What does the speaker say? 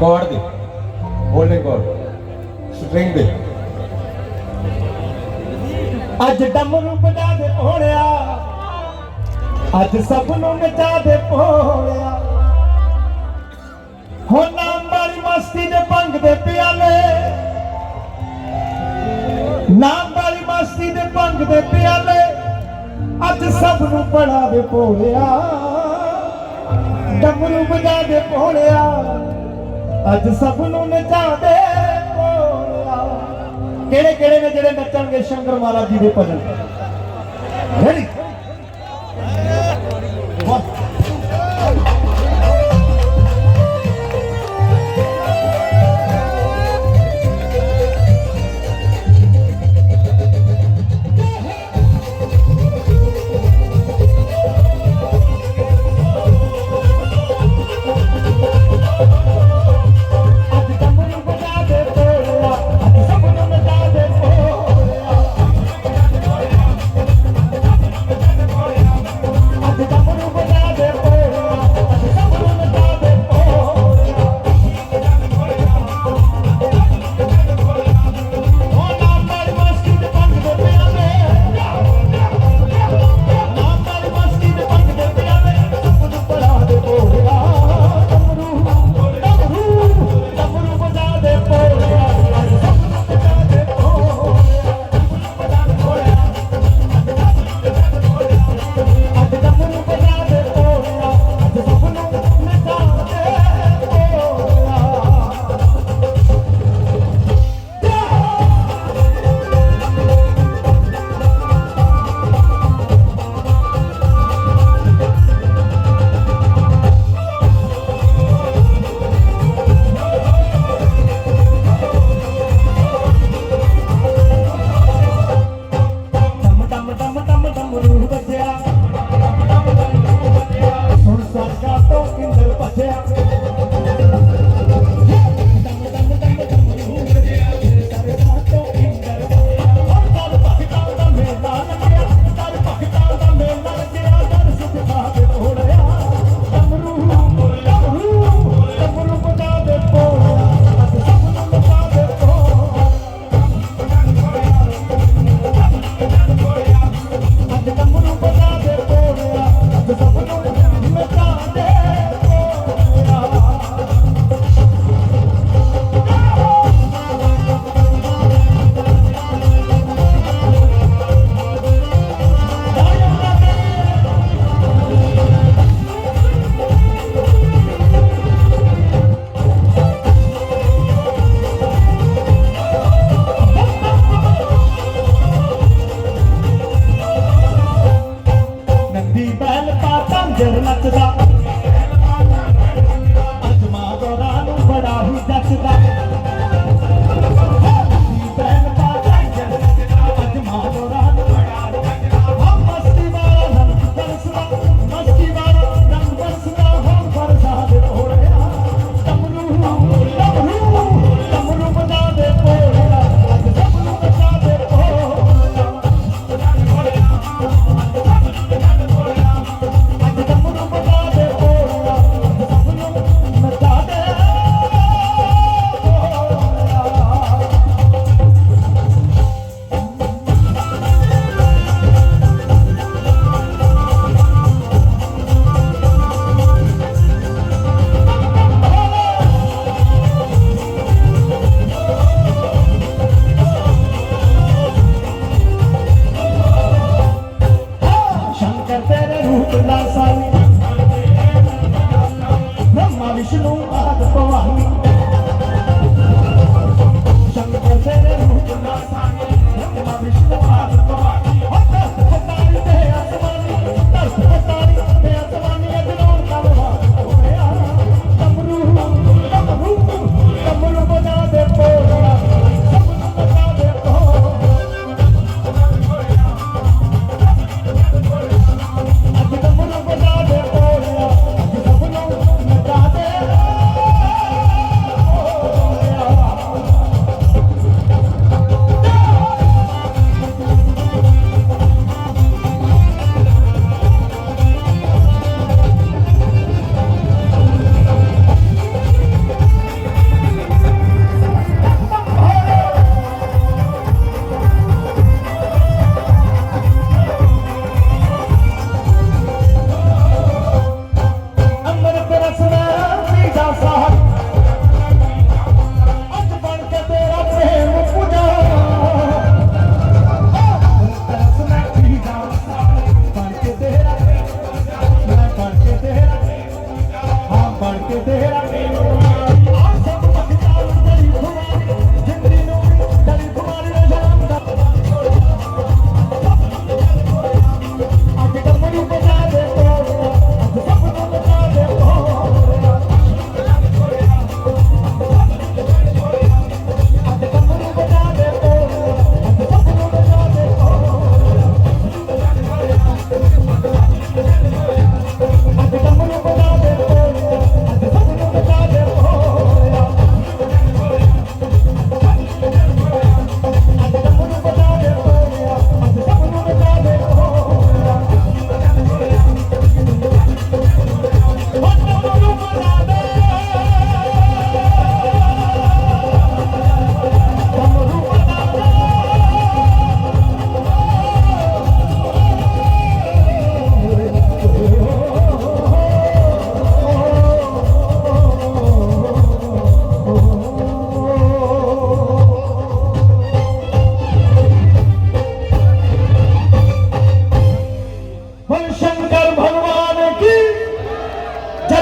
Cord दे holding ਕੌਰ string ਦੇ। ਅੱਜ ਡਮਰੂ ਬਜਾ ਦੇ ਹੋਣਿਆ ਅੱਜ ਸਭ ਨੂੰ ਨਚਾ ਦੇ ਪੋੜਿਆ ਹੋ ਮਾਰੀ ਮਸਤੀ ਦੇ ਭੰਗ ਦੇ ਪਿਆਲੇ, ਨਾ ਮਾਰੀ ਮਸਤੀ ਦੇ ਭੰਗ ਦੇ ਪਿਆਲੇ, ਅੱਜ ਸਭ ਨੂੰ ਬੜਾ ਦੇ ਪੋੜਿਆ ਡਮਰੂ ਬਜਾ ਦੇ ਪੋੜਿਆ ਅੱਜ ਸਭ ਨੂੰ ਨਚਾਉਂਦੇ ਕੋਲ ਕਿਹੜੇ ਕਿਹੜੇ ਨੇ ਜਿਹੜੇ ਨੱਚਣਗੇ ਸ਼ੰਕਰ ਮਹਾਰਾਜ ਜੀ ਦੇ ਭਜਨ? Ready Vamos no